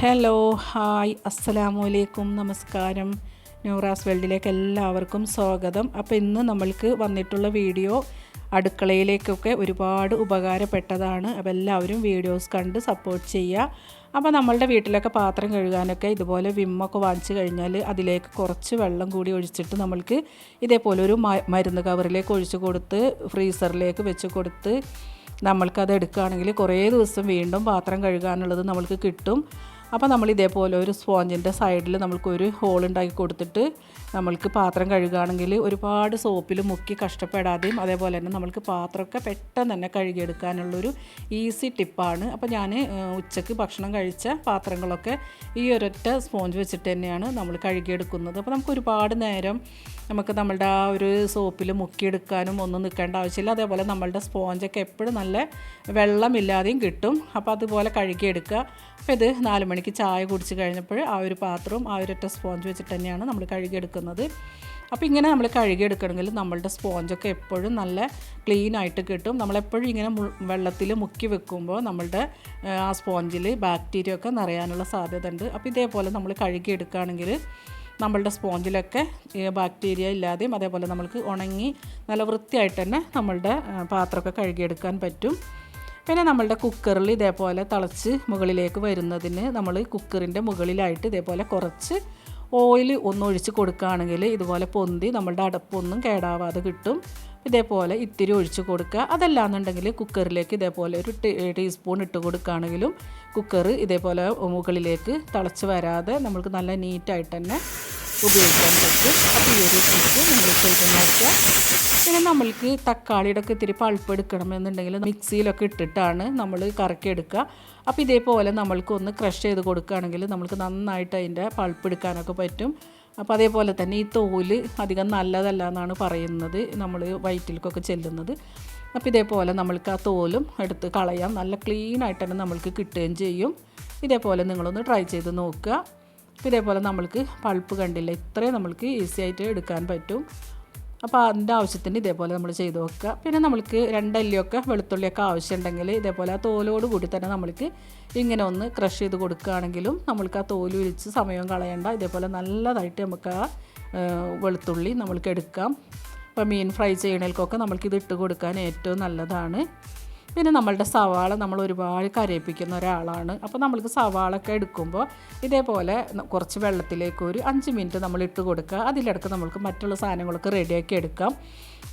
Hello hi അസ്സലാമു അലൈക്കും നമസ്കാരം. ന്യൂറാസ് വേൾഡിലേക്ക് എല്ലാവർക്കും സ്വാഗതം. അപ്പോൾ ഇന്ന് നമ്മൾക്ക് വന്നിട്ടുള്ള വീഡിയോ അടുക്കളയിലേക്കൊക്കെ ഒരുപാട് ഉപകാരപ്പെട്ടതാണ്. അപ്പോൾ എല്ലാവരും വീഡിയോസ് കണ്ട് സപ്പോർട്ട് ചെയ്യുക. അപ്പോൾ നമ്മളുടെ വീട്ടിലൊക്കെ പാത്രം കഴുകാനൊക്കെ ഇതുപോലെ വിമ്മൊക്കെ വാങ്ങിച്ചു കഴിഞ്ഞാൽ അതിലേക്ക് കുറച്ച് വെള്ളം കൂടി ഒഴിച്ചിട്ട് നമ്മൾക്ക് ഇതേപോലെ ഒരു മരുന്ന് കവറിലേക്ക് ഒഴിച്ച് കൊടുത്ത് ഫ്രീസറിലേക്ക് വെച്ച് കൊടുത്ത് നമ്മൾക്കത് എടുക്കുകയാണെങ്കിൽ കുറേ ദിവസം വീണ്ടും പാത്രം കഴുകാനുള്ളത് നമ്മൾക്ക് കിട്ടും. അപ്പോൾ നമ്മൾ ഇതേപോലെ ഒരു സ്പോഞ്ചിന്റെ സൈഡിൽ നമ്മൾക്ക് ഒരു ഹോൾ ഉണ്ടാക്കി കൊടുത്തിട്ട് നമ്മൾക്ക് പാത്രം കഴുകുകയാണെങ്കിൽ ഒരുപാട് സോപ്പിൽ മുക്കി കഷ്ടപ്പെടാതെയും അതേപോലെ തന്നെ നമ്മൾക്ക് പാത്രമൊക്കെ പെട്ടെന്ന് തന്നെ കഴുകിയെടുക്കാനുള്ളൊരു ഈസി ടിപ്പാണ്. അപ്പോൾ ഞാൻ ഉച്ചയ്ക്ക് ഭക്ഷണം കഴിച്ച പാത്രങ്ങളൊക്കെ ഈ ഒരൊറ്റ സ്പോഞ്ച് വെച്ചിട്ട് തന്നെയാണ് നമ്മൾ കഴുകിയെടുക്കുന്നത്. അപ്പോൾ നമുക്ക് ഒരുപാട് നേരം നമുക്ക് നമ്മളുടെ ആ ഒരു സോപ്പിൽ മുക്കിയെടുക്കാനും ഒന്നും നിൽക്കേണ്ട ആവശ്യമില്ല. അതേപോലെ നമ്മളുടെ സ്പോഞ്ചൊക്കെ എപ്പോഴും നല്ല വെള്ളമില്ലാതെയും കിട്ടും. അപ്പോൾ അതുപോലെ കഴുകിയെടുക്കുക. അപ്പോൾ ഇത് നാല് മണിക്ക് ചായ കുടിച്ച് കഴിഞ്ഞപ്പോൾ ആ ഒരു പാത്രവും ആ ഒരൊറ്റ സ്പോഞ്ച് വെച്ചിട്ട് തന്നെയാണ് നമ്മൾ കഴുകിയെടുക്കുന്നത്. അപ്പോൾ ഇങ്ങനെ നമ്മൾ കഴുകിയെടുക്കണമെങ്കിൽ നമ്മളുടെ സ്പോഞ്ചൊക്കെ എപ്പോഴും നല്ല ക്ലീൻ ആയിട്ട് കിട്ടും. നമ്മളെപ്പോഴും ഇങ്ങനെ വെള്ളത്തിൽ മുക്കി വെക്കുമ്പോൾ നമ്മളുടെ ആ, സ്പോഞ്ചിൽ ബാക്ടീരിയ ഒക്കെ നിറയാനുള്ള സാധ്യത ഉണ്ട് അപ്പോൾ ഇതേപോലെ നമ്മൾ കഴുകിയെടുക്കുകയാണെങ്കിൽ നമ്മളുടെ സ്പോഞ്ചിലൊക്കെ ബാക്ടീരിയ ഇല്ലാതെയും അതേപോലെ നമ്മൾക്ക് ഉണങ്ങി നല്ല വൃത്തിയായിട്ട് തന്നെ നമ്മളുടെ പാത്രമൊക്കെ കഴുകിയെടുക്കാൻ പറ്റും. പിന്നെ നമ്മളുടെ കുക്കറിൽ ഇതേപോലെ തിളച്ച് മുകളിലേക്ക് വരുന്നതിന് നമ്മൾ കുക്കറിന്റെ മുകളിലായിട്ട് ഇതേപോലെ കുറച്ച് ഓയിൽ ഒന്ന് ഒഴിച്ച് കൊടുക്കുകയാണെങ്കിൽ ഇതുപോലെ പൊന്തി നമ്മളുടെ അടപ്പൊന്നും കേടാവാതെ കിട്ടും. ഇതേപോലെ ഇത്തിരി ഒഴിച്ച് കൊടുക്കുക. അതല്ലാന്നുണ്ടെങ്കിൽ കുക്കറിലേക്ക് ഇതേപോലെ ഒരു ടീസ്പൂൺ ഇട്ട് കൊടുക്കുകയാണെങ്കിലും കുക്കർ ഇതേപോലെ മുകളിലേക്ക് തിളച്ച് വരാതെ നമുക്ക് നല്ല നീറ്റായിട്ട് തന്നെ ഉപയോഗിക്കാൻ പറ്റും. അപ്പോൾ ഈ ഒരു ടിപ്പ് നിങ്ങൾ ചെയ്ത് നോക്കുക. പിന്നെ നമ്മൾക്ക് തക്കാളിയുടെ ഒക്കെ ഇത്തിരി പൾപ്പ് എടുക്കണമെന്നുണ്ടെങ്കിൽ മിക്സിയിലൊക്കെ ഇട്ടിട്ടാണ് നമ്മൾ കറക്കി എടുക്കുക. അപ്പോൾ ഇതേപോലെ നമ്മൾക്ക് ഒന്ന് ക്രഷ് ചെയ്ത് കൊടുക്കുകയാണെങ്കിൽ നമ്മൾക്ക് നന്നായിട്ട് അതിന്റെ പൾപ്പ് എടുക്കാനൊക്കെ പറ്റും. അപ്പോൾ അതേപോലെ തന്നെ ഈ തോൽ അധികം നല്ലതല്ല എന്നാണ് പറയുന്നത് നമ്മൾ വയറ്റിലേക്കൊക്കെ ചെല്ലുന്നത്. അപ്പോൾ ഇതേപോലെ നമ്മൾക്ക് ആ തോലും എടുത്ത് കളയാം. നല്ല ക്ലീൻ ആയിട്ട് തന്നെ നമ്മൾക്ക് കിട്ടുകയും ചെയ്യും. ഇതേപോലെ നിങ്ങളൊന്ന് ട്രൈ ചെയ്ത് നോക്കുക. ഇതേപോലെ നമ്മൾക്ക് പൾപ്പ് കണ്ടില്ല? ഇത്രയും നമ്മൾക്ക് ഈസി ആയിട്ട് എടുക്കാൻ പറ്റും. അപ്പോൾ അതിന്റെ ആവശ്യത്തിന് ഇതേപോലെ നമ്മൾ ചെയ്ത് വെക്കുക. പിന്നെ നമ്മൾക്ക് രണ്ടല്ലിയൊക്കെ വെളുത്തുള്ളിയൊക്കെ ആവശ്യമുണ്ടെങ്കിൽ ഇതേപോലെ ആ തോലോട് കൂടി തന്നെ നമ്മൾക്ക് ഇങ്ങനെ ഒന്ന് ക്രഷ് ചെയ്ത് കൊടുക്കുകയാണെങ്കിലും നമ്മൾക്ക് ആ തോൽ വിരിച്ച് സമയം കളയണ്ട. ഇതേപോലെ നല്ലതായിട്ട് നമുക്ക് ആ വെളുത്തുള്ളി നമ്മൾക്ക് എടുക്കാം. അപ്പോൾ മീൻ ഫ്രൈ ചെയ്യണേൽക്കൊക്കെ നമ്മൾക്ക് ഇത് ഇട്ട് കൊടുക്കാൻ ഏറ്റവും നല്ലതാണ്. പിന്നെ നമ്മളുടെ സവാള നമ്മൾ ഒരുപാട് കരയിപ്പിക്കുന്ന ഒരാളാണ്. അപ്പോൾ നമ്മൾക്ക് സവാളൊക്കെ എടുക്കുമ്പോൾ ഇതേപോലെ കുറച്ച് വെള്ളത്തിലേക്ക് ഒരു അഞ്ച് മിനിറ്റ് നമ്മൾ ഇട്ട് കൊടുക്കുക. അതിലിടക്ക് നമ്മൾക്ക് മറ്റുള്ള സാധനങ്ങളൊക്കെ റെഡിയാക്കി എടുക്കാം.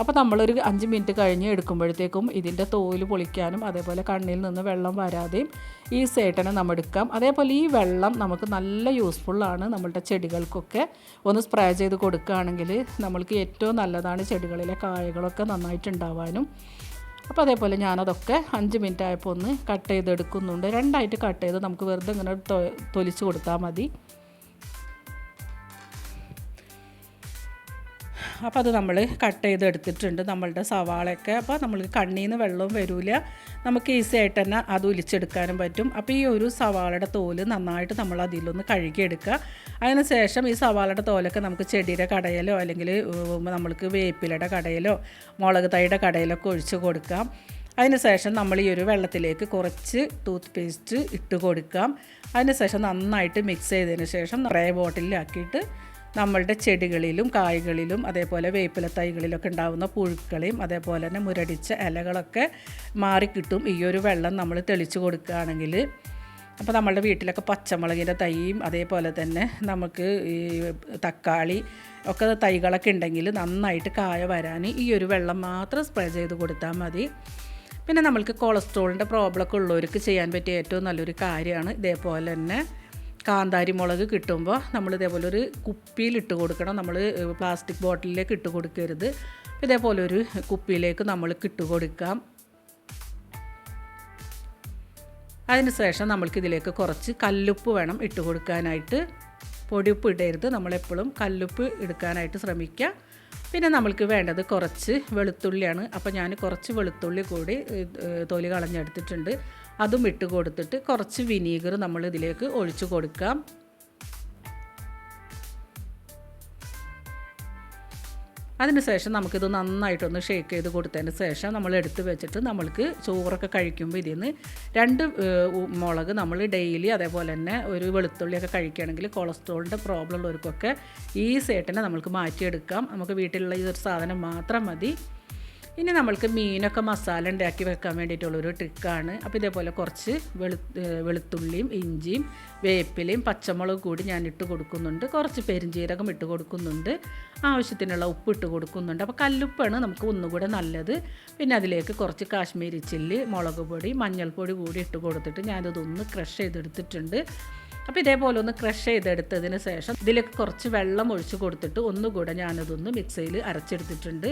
അപ്പോൾ നമ്മളൊരു അഞ്ച് മിനിറ്റ് കഴിഞ്ഞ് എടുക്കുമ്പോഴത്തേക്കും ഇതിന്റെ തോൽ പൊളിക്കാനും അതേപോലെ കണ്ണിൽ നിന്ന് വെള്ളം വരാതെയും ഈ സേട്ടനെ നമ്മൾ എടുക്കാം. അതേപോലെ ഈ വെള്ളം നമുക്ക് നല്ല യൂസ്ഫുള്ളാണ് നമ്മളുടെ ചെടികൾക്കൊക്കെ. ഒന്ന് സ്പ്രേ ചെയ്ത് കൊടുക്കുകയാണെങ്കിൽ നമ്മൾക്ക് ഏറ്റവും നല്ലതാണ് ചെടികളിലെ കായകളൊക്കെ നന്നായിട്ടുണ്ടാവാനും. അപ്പോൾ അതേപോലെ ഞാനതൊക്കെ അഞ്ച് മിനിറ്റ് ആയപ്പോൾ ഒന്ന് കട്ട് ചെയ്തെടുക്കുന്നുണ്ട്. രണ്ടായിട്ട് കട്ട് ചെയ്ത് നമുക്ക് വെറുതെ ഇങ്ങനെ തൊലിച്ച് കൊടുത്താൽ മതി. അപ്പോൾ അത് നമ്മൾ കട്ട് ചെയ്ത് എടുത്തിട്ടുണ്ട് നമ്മളുടെ സവാളയൊക്കെ. അപ്പോൾ നമ്മൾ കണ്ണിൽ നിന്ന് വെള്ളവും വരില്ല നമുക്ക് ഈസി ആയിട്ട് തന്നെ അത് ഒലിച്ചെടുക്കാനും പറ്റും. അപ്പോൾ ഈ ഒരു സവാളയുടെ തോൽ നന്നായിട്ട് നമ്മൾ അതിലൊന്ന് കഴുകിയെടുക്കുക. അതിനുശേഷം ഈ സവാളയുടെ തോലൊക്കെ നമുക്ക് ചെടിയുടെ കടയിലോ അല്ലെങ്കിൽ നമ്മൾക്ക് വേപ്പിലയുടെ കടയിലോ മുളക് തൈയുടെ കടയിലൊക്കെ ഒഴിച്ച് കൊടുക്കാം അതിനുശേഷം നമ്മൾ ഈ ഒരു വെള്ളത്തിലേക്ക് കുറച്ച് ടൂത്ത് പേസ്റ്റ് ഇട്ട് കൊടുക്കാം അതിനുശേഷം നന്നായിട്ട് മിക്സ് ചെയ്തതിന് ശേഷം നിറയെ ബോട്ടിലാക്കിയിട്ട് നമ്മളുടെ ചെടികളിലും കായ്കളിലും അതേപോലെ വേപ്പില തൈകളിലൊക്കെ ഉണ്ടാകുന്ന പുഴുക്കളെയും അതേപോലെ തന്നെ മുരടിച്ച ഇലകളൊക്കെ മാറിക്കിട്ടും. ഈ ഒരു വെള്ളം നമ്മൾ തെളിച്ച് കൊടുക്കുകയാണെങ്കിൽ അപ്പോൾ നമ്മളുടെ വീട്ടിലൊക്കെ പച്ചമുളകിന്റെ തൈയും അതേപോലെ തന്നെ നമുക്ക് ഈ തക്കാളി ഒക്കെ തൈകളൊക്കെ ഉണ്ടെങ്കിൽ നന്നായിട്ട് കായ വരാൻ ഈ ഒരു വെള്ളം മാത്രം സ്പ്രേ ചെയ്ത് കൊടുത്താൽ മതി. പിന്നെ നമ്മൾക്ക് കൊളസ്ട്രോളിന്റെ പ്രോബ്ലമൊക്കെ ഉള്ളവർക്ക് ചെയ്യാൻ പറ്റിയ ഏറ്റവും നല്ലൊരു കാര്യമാണ് ഇതേപോലെ തന്നെ കാന്താരി മുളക് കിട്ടുമ്പോൾ നമ്മൾ ഇതേപോലെ ഒരു കുപ്പിയിൽ ഇട്ട് കൊടുക്കണം. നമ്മൾ പ്ലാസ്റ്റിക് ബോട്ടിലേക്ക് ഇട്ട് കൊടുക്കരുത്. ഇതേപോലെ ഒരു കുപ്പിയിലേക്ക് നമ്മൾ ഇട്ട് കൊടുക്കാം. അതിനുശേഷം നമ്മൾക്ക് ഇതിലേക്ക് കുറച്ച് കല്ലുപ്പ് വേണം ഇട്ട് കൊടുക്കാനായിട്ട്. പൊടിയുപ്പ് ഇടരുത്. നമ്മളെപ്പോഴും കല്ലുപ്പ് എടുക്കാനായിട്ട് ശ്രമിക്കുക. പിന്നെ നമ്മൾക്ക് വേണ്ടത് കുറച്ച് വെളുത്തുള്ളിയാണ്. അപ്പോൾ ഞാൻ കുറച്ച് വെളുത്തുള്ളി കൂടി തൊലി കളഞ്ഞെടുത്തിട്ടുണ്ട്. അതും ഇട്ട് കൊടുത്തിട്ട് കുറച്ച് വിനീഗർ നമ്മൾ ഇതിലേക്ക് ഒഴിച്ചു കൊടുക്കാം. അതിനുശേഷം നമുക്കിത് നന്നായിട്ടൊന്ന് ഷേക്ക് ചെയ്ത് കൊടുത്തതിന് ശേഷം നമ്മൾ എടുത്ത് വെച്ചിട്ട് നമ്മൾക്ക് ചോറൊക്കെ കഴിക്കുമ്പോൾ ഇതിൽ നിന്ന് രണ്ട് മുളക് നമ്മൾ ഡെയിലി അതേപോലെ തന്നെ ഒരു വെളുത്തുള്ളിയൊക്കെ കഴിക്കുകയാണെങ്കിൽ കൊളസ്ട്രോളിന്റെ പ്രോബ്ലം ഉള്ളവർക്കൊക്കെ ഈ സേട്ടിനെ നമുക്ക് മാറ്റിയെടുക്കാം. നമുക്ക് വീട്ടിലുള്ള ഈ ഒരു സാധനം മാത്രം മതി. ഇനി നമ്മൾക്ക് മീനൊക്കെ മസാല ഉണ്ടാക്കി വെക്കാൻ വേണ്ടിയിട്ടുള്ളൊരു ട്രിക്കാണ് അപ്പോൾ ഇതേപോലെ കുറച്ച് വെളു വെളുത്തുള്ളിയും ഇഞ്ചിയും വേപ്പിലയും പച്ചമുളകും കൂടി ഞാൻ ഇട്ട് കൊടുക്കുന്നുണ്ട്. കുറച്ച് പെരിഞ്ജീരകം ഇട്ട് കൊടുക്കുന്നുണ്ട്. ആവശ്യത്തിനുള്ള ഉപ്പ് ഇട്ട് കൊടുക്കുന്നുണ്ട്. അപ്പോൾ കല്ലുപ്പാണ് നമുക്ക് ഒന്നുകൂടെ നല്ലത്. പിന്നെ അതിലേക്ക് കുറച്ച് കാശ്മീരി ചില്ലി മുളക് പൊടി മഞ്ഞൾപ്പൊടി കൂടി ഇട്ട് കൊടുത്തിട്ട് ഞാനിതൊന്ന് ക്രഷ് ചെയ്തെടുത്തിട്ടുണ്ട്. അപ്പോൾ ഇതേപോലെ ഒന്ന് ക്രഷ് ചെയ്തെടുത്തതിന് ശേഷം ഇതിലേക്ക് കുറച്ച് വെള്ളം ഒഴിച്ച് കൊടുത്തിട്ട് ഒന്നുകൂടെ ഞാനതൊന്ന് മിക്സിയിൽ അരച്ചെടുത്തിട്ടുണ്ട്.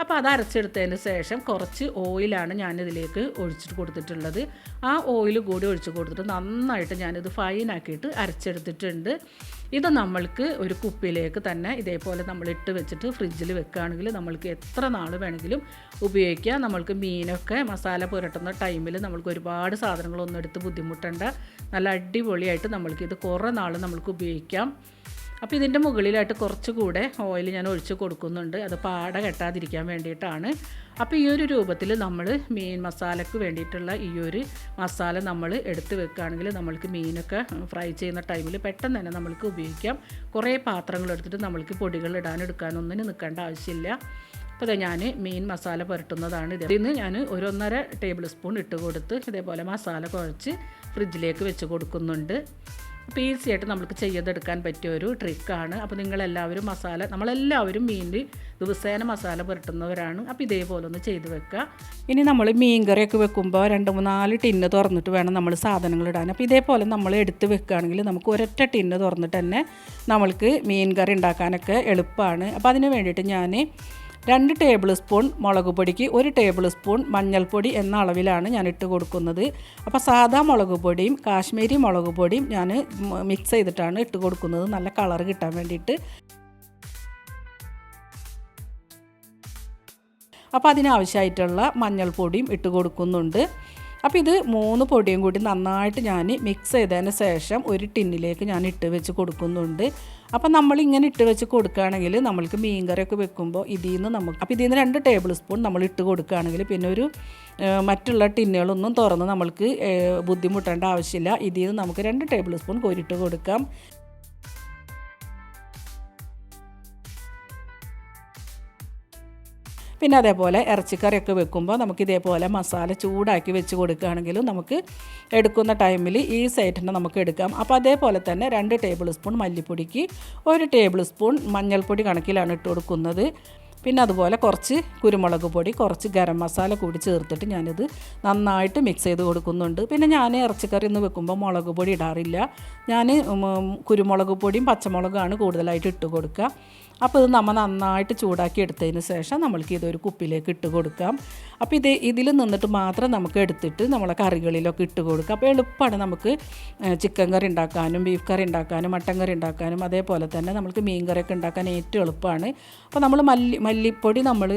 അപ്പോൾ അത് അരച്ചെടുത്തതിന് ശേഷം കുറച്ച് ഓയിലാണ് ഞാനിതിലേക്ക് ഒഴിച്ചിട്ട് കൊടുത്തിട്ടുള്ളത്. ആ ഓയിൽ കൂടി ഒഴിച്ച് കൊടുത്തിട്ട് നന്നായിട്ട് ഞാനിത് ഫൈനാക്കിയിട്ട് അരച്ചെടുത്തിട്ടുണ്ട്. ഇത് നമ്മൾക്ക് ഒരു കുപ്പിയിലേക്ക് തന്നെ ഇതേപോലെ നമ്മൾ ഇട്ട് വെച്ചിട്ട് ഫ്രിഡ്ജിൽ വെക്കുകയാണെങ്കിൽ നമ്മൾക്ക് എത്ര നാൾ വേണമെങ്കിലും ഉപയോഗിക്കാം. നമ്മൾക്ക് മീനൊക്കെ മസാല പുരട്ടുന്ന ടൈമിൽ നമ്മൾക്ക് ഒരുപാട് സാധനങ്ങളൊന്നും എടുത്ത് ബുദ്ധിമുട്ടേണ്ട. നല്ല അടിപൊളിയായിട്ട് നമ്മൾക്ക് ഇത് കുറേ നാൾ നമ്മൾക്ക് ഉപയോഗിക്കാം. അപ്പോൾ ഇതിന്റെ മുകളിലായിട്ട് കുറച്ചുകൂടെ ഓയിൽ ഞാൻ ഒഴിച്ച് കൊടുക്കുന്നുണ്ട്. അത് പാട കെട്ടാതിരിക്കാൻ വേണ്ടിയിട്ടാണ്. അപ്പോൾ ഈ ഒരു രൂപത്തിൽ നമ്മൾ മീൻ മസാലയ്ക്ക് വേണ്ടിയിട്ടുള്ള ഈ ഒരു മസാല നമ്മൾ എടുത്ത് വെക്കുകയാണെങ്കിൽ നമ്മൾക്ക് മീനൊക്കെ ഫ്രൈ ചെയ്യുന്ന ടൈമിൽ പെട്ടെന്ന് തന്നെ നമ്മൾക്ക് ഉപയോഗിക്കാം. കുറേ പാത്രങ്ങൾ എടുത്തിട്ട് നമ്മൾക്ക് പൊടികൾ ഇടാൻ എടുക്കാനൊന്നിനും നിൽക്കേണ്ട ആവശ്യമില്ല. അപ്പോൾ ഞാൻ മീൻ മസാല പുരട്ടുന്നതാണ് ഇത്. ഇതിന് ഞാൻ ഒരു ഒന്നര ടേബിൾ സ്പൂൺ ഇട്ട് കൊടുത്ത് ഇതേപോലെ മസാല കുഴച്ച് ഫ്രിഡ്ജിലേക്ക് വെച്ച് കൊടുക്കുന്നുണ്ട്. അപ്പോൾ ആയിട്ട് നമുക്ക് ചെയ്തെടുക്കാൻ പറ്റിയ ഒരു ട്രിക്കാണ് അപ്പോൾ നിങ്ങളെല്ലാവരും മസാല നമ്മളെല്ലാവരും മീനിൽ ദിവസേന മസാല പുരട്ടുന്നവരാണ്. അപ്പോൾ ഇതേപോലെ ഒന്ന് ചെയ്ത് വെക്കുക ഇനി നമ്മൾ മീൻ കറിയൊക്കെ വെക്കുമ്പോൾ രണ്ട് മൂന്നാൽ ടിന്ന് തുറന്നിട്ട് വേണം നമ്മൾ സാധനങ്ങൾ ഇടാൻ. അപ്പോൾ ഇതേപോലെ നമ്മൾ എടുത്ത് വെക്കുകയാണെങ്കിൽ നമുക്ക് ഒരൊറ്റ ടിന്ന് തുറന്നിട്ട് തന്നെ നമ്മൾക്ക് മീൻ കറി ഉണ്ടാക്കാനൊക്കെ എളുപ്പമാണ് അപ്പോൾ അതിന് വേണ്ടിയിട്ട് ഞാൻ രണ്ട് ടേബിൾ സ്പൂൺ മുളക് പൊടിക്ക് ഒരു ടേബിൾ സ്പൂൺ മഞ്ഞൾപ്പൊടി എന്ന അളവിലാണ് ഞാൻ ഇട്ട് കൊടുക്കുന്നത്. അപ്പോൾ സാധാ മുളക് പൊടിയും കാശ്മീരി മുളക് പൊടിയും ഞാൻ മിക്സ് ചെയ്തിട്ടാണ് ഇട്ട് കൊടുക്കുന്നത്. നല്ല കളർ കിട്ടാൻ വേണ്ടിയിട്ട്. അപ്പോൾ അതിനാവശ്യമായിട്ടുള്ള മഞ്ഞൾപ്പൊടിയും ഇട്ട് കൊടുക്കുന്നുണ്ട്. അപ്പോൾ ഇത് മൂന്ന് പൊടിയും കൂടി നന്നായിട്ട് ഞാൻ മിക്സ് ചെയ്തതിന് ശേഷം ഒരു ടിന്നിലേക്ക് ഞാൻ ഇട്ട് വെച്ച് കൊടുക്കുന്നുണ്ട്. അപ്പോൾ നമ്മൾ ഇങ്ങനെ ഇട്ട് വെച്ച് കൊടുക്കുകയാണെങ്കിൽ നമ്മൾക്ക് മീൻ ഒക്കെ വെക്കുമ്പോൾ ഇതിൽ നിന്ന് നമുക്ക് അപ്പോൾ ഇതിൽ നിന്ന് രണ്ട് ടേബിൾ സ്പൂൺ നമ്മൾ ഇട്ട് കൊടുക്കുകയാണെങ്കിൽ പിന്നെ ഒരു മറ്റുള്ള ടിന്നുകളൊന്നും തുറന്ന് നമ്മൾക്ക് ബുദ്ധിമുട്ടേണ്ട ആവശ്യമില്ല. ഇതിൽ നിന്ന് നമുക്ക് രണ്ട് ടേബിൾ സ്പൂൺ കോരിട്ട് കൊടുക്കാം. പിന്നെ അതേപോലെ ഇറച്ചിക്കറിയൊക്കെ വെക്കുമ്പോൾ നമുക്ക് ഇതേപോലെ മസാല ചൂടാക്കി വെച്ച് കൊടുക്കുകയാണെങ്കിലും നമുക്ക് എടുക്കുന്ന ടൈമിൽ ഈ സൈറ്റിനെ നമുക്ക് എടുക്കാം. അപ്പോൾ അതേപോലെ തന്നെ രണ്ട് ടേബിൾ സ്പൂൺ മല്ലിപ്പൊടിക്ക് ഒരു ടേബിൾ സ്പൂൺ മഞ്ഞൾപ്പൊടി കണക്കിലാണ് ഇട്ട് കൊടുക്കുന്നത്. പിന്നെ അതുപോലെ കുറച്ച് കുരുമുളക് പൊടി കുറച്ച് ഗരം മസാല കൂടി ചേർത്തിട്ട് ഞാനിത് നന്നായിട്ട് മിക്സ് ചെയ്ത് കൊടുക്കുന്നുണ്ട്. പിന്നെ ഞാൻ ഇറച്ചിക്കറി ഒന്ന് വെക്കുമ്പോൾ മുളക് പൊടി ഇടാറില്ല. ഞാൻ കുരുമുളക് പൊടിയും പച്ചമുളകാണ് കൂടുതലായിട്ട് ഇട്ട് കൊടുക്കുക. അപ്പോൾ ഇത് നമ്മൾ നന്നായിട്ട് ചൂടാക്കി എടുത്തതിന് ശേഷം നമ്മൾക്ക് ഇതൊരു കുപ്പിലേക്ക് ഇട്ട് കൊടുക്കാം. അപ്പോൾ ഇത് ഇതിൽ നിന്നിട്ട് മാത്രം നമുക്ക് എടുത്തിട്ട് നമ്മളെ കറികളിലൊക്കെ ഇട്ട് കൊടുക്കാം. അപ്പോൾ എളുപ്പമാണ് നമുക്ക് ചിക്കൻ കറി ഉണ്ടാക്കാനും ബീഫ് കറി ഉണ്ടാക്കാനും മട്ടൻ കറി ഉണ്ടാക്കാനും അതേപോലെ തന്നെ നമുക്ക് മീൻ കറിയൊക്കെ ഉണ്ടാക്കാൻ ഏറ്റവും എളുപ്പമാണ് അപ്പോൾ നമ്മൾ മല്ലി മല്ലിപ്പൊടി നമ്മൾ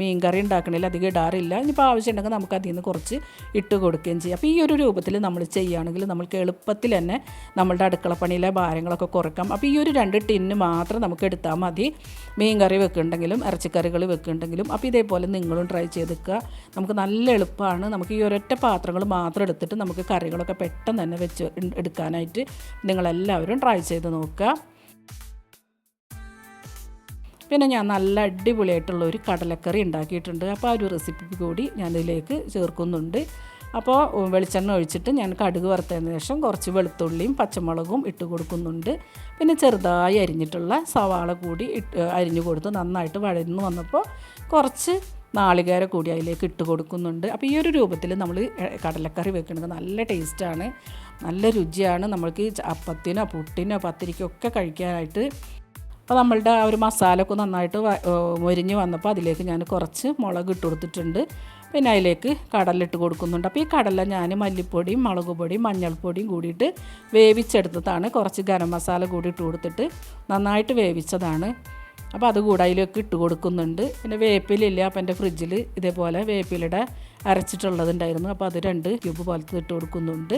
മീൻ കറി ഉണ്ടാക്കണതിൽ അധികം ഇടാറില്ല. ഇനിയിപ്പോൾ ആവശ്യമുണ്ടെങ്കിൽ നമുക്ക് അതിൽ നിന്ന് കുറച്ച് ഇട്ട് കൊടുക്കുകയും ചെയ്യും. അപ്പോൾ ഈ ഒരു രൂപത്തിൽ നമ്മൾ ചെയ്യുകയാണെങ്കിൽ നമുക്ക് എളുപ്പത്തിൽ തന്നെ നമ്മളുടെ അടുക്കളപ്പണിയിലെ ഭാരങ്ങളൊക്കെ കുറക്കാം അപ്പോൾ ഈ ഒരു രണ്ട് ടിന്ന് മാത്രം നമുക്ക് എടുത്താൽ മതി. മീൻ കറി വെക്കുന്നുണ്ടെങ്കിലും ഇറച്ചിക്കറികൾ വെക്കുന്നുണ്ടെങ്കിലും അപ്പോൾ ഇതേപോലെ നിങ്ങളും ട്രൈ ചെയ്തെടുക്കുക. നമുക്ക് നല്ല എളുപ്പമാണ്. നമുക്ക് ഈ ഒരൊറ്റ പാത്രങ്ങൾ മാത്രം എടുത്തിട്ട് നമുക്ക് കറികളൊക്കെ പെട്ടെന്ന് തന്നെ വെച്ച് എടുക്കാനായിട്ട് നിങ്ങളെല്ലാവരും ട്രൈ ചെയ്ത് നോക്കുക. പിന്നെ ഞാൻ നല്ല അടിപൊളിയായിട്ടുള്ള ഒരു കടലക്കറി ഉണ്ടാക്കിയിട്ടുണ്ട്. അപ്പോൾ ആ ഒരു റെസിപ്പി കൂടി ഞാനിതിലേക്ക് ചേർക്കുന്നുണ്ട്. അപ്പോൾ വെളിച്ചെണ്ണ ഒഴിച്ചിട്ട് ഞാൻ കടുക് വറുത്തതിന് ശേഷം കുറച്ച് വെളുത്തുള്ളിയും പച്ചമുളകും ഇട്ട് കൊടുക്കുന്നുണ്ട്. പിന്നെ ചെറുതായി അരിഞ്ഞിട്ടുള്ള സവാള കൂടി ഇട്ട് അരിഞ്ഞു കൊടുത്ത് നന്നായിട്ട് വഴന്നു വന്നപ്പോൾ കുറച്ച് നാളികേര കൂടി അതിലേക്ക് ഇട്ട് കൊടുക്കുന്നുണ്ട്. അപ്പോൾ ഈ ഒരു രൂപത്തിൽ നമ്മൾ കടലക്കറി വെക്കുന്നത് നല്ല ടേസ്റ്റാണ് നല്ല രുചിയാണ്. നമ്മൾക്ക് അപ്പത്തിനോ പുട്ടിനോ പത്തിരിക്കോ ഒക്കെ കഴിക്കാനായിട്ട് അപ്പോൾ നമ്മളുടെ ആ ഒരു മസാല ഒക്കെ നന്നായിട്ട് മൊരിഞ്ഞ് വന്നപ്പോൾ അതിലേക്ക് ഞാൻ കുറച്ച് മുളക് ഇട്ട് കൊടുത്തിട്ടുണ്ട്. പിന്നെ അതിലേക്ക് കടലിട്ട് കൊടുക്കുന്നുണ്ട്. അപ്പോൾ ഈ കടല ഞാൻ മല്ലിപ്പൊടിയും മുളക് പൊടിയും മഞ്ഞൾപ്പൊടിയും കൂടിയിട്ട് വേവിച്ചെടുത്തതാണ്. കുറച്ച് ഗരം മസാല കൂടി ഇട്ട് കൊടുത്തിട്ട് നന്നായിട്ട് വേവിച്ചതാണ്. അപ്പോൾ അത് കൂടെ അതിലേക്ക് ഇട്ട് കൊടുക്കുന്നുണ്ട്. പിന്നെ വേപ്പിലില്ല അപ്പം എന്റെ ഫ്രിഡ്ജിൽ ഇതേപോലെ വേപ്പിലിടെ അരച്ചിട്ടുള്ളതുണ്ടായിരുന്നു. അപ്പോൾ അത് രണ്ട് ക്യൂബ് പോലത്തെ ഇട്ട് കൊടുക്കുന്നുണ്ട്.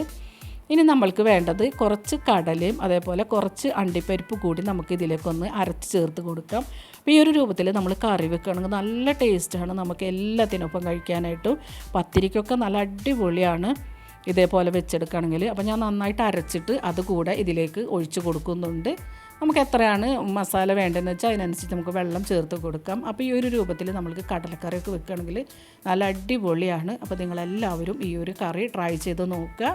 ഇനി നമ്മൾക്ക് വേണ്ടത് കുറച്ച് കടലയും അതേപോലെ കുറച്ച് അണ്ടിപ്പരിപ്പ് കൂടി നമുക്ക് ഇതിലേക്കൊന്ന് അരച്ച് ചേർത്ത് കൊടുക്കാം. അപ്പോൾ ഈ ഒരു രൂപത്തിൽ നമ്മൾ കറി വെക്കുകയാണെങ്കിൽ നല്ല ടേസ്റ്റാണ്. നമുക്ക് എല്ലാത്തിനൊപ്പം കഴിക്കാനായിട്ടും പത്തിരിക്കൊക്കെ നല്ല അടിപൊളിയാണ് ഇതേപോലെ വെച്ചെടുക്കുകയാണെങ്കിൽ അപ്പോൾ ഞാൻ നന്നായിട്ട് അരച്ചിട്ട് അത് കൂടെ ഇതിലേക്ക് ഒഴിച്ചു കൊടുക്കുന്നുണ്ട്. നമുക്ക് എത്രയാണ് മസാല വേണ്ടതെന്ന് വെച്ചാൽ അതിനനുസരിച്ച് നമുക്ക് വെള്ളം ചേർത്ത് കൊടുക്കാം. അപ്പോൾ ഈ ഒരു രൂപത്തിൽ നമ്മൾക്ക് കടലക്കറിയൊക്കെ വെക്കുകയാണെങ്കിൽ നല്ല അടിപൊളിയാണ്. അപ്പോൾ നിങ്ങളെല്ലാവരും ഈ ഒരു കറി ട്രൈ ചെയ്ത് നോക്കുക.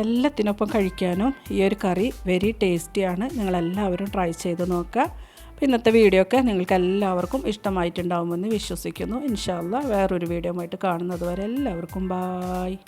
എല്ലാത്തിനൊപ്പം കഴിക്കാനും ഈ ഒരു കറി വെരി ടേസ്റ്റിയാണ് നിങ്ങളെല്ലാവരും ട്രൈ ചെയ്ത് നോക്കുക. അപ്പോൾ ഇന്നത്തെ വീഡിയോ ഒക്കെ നിങ്ങൾക്ക് എല്ലാവർക്കും ഇഷ്ടമായിട്ടുണ്ടാവുമെന്ന് വിശ്വസിക്കുന്നു. ഇൻഷാല്ല വേറൊരു വീഡിയോ ആയിട്ട് കാണുന്നത് വരെ എല്ലാവർക്കും ബായ്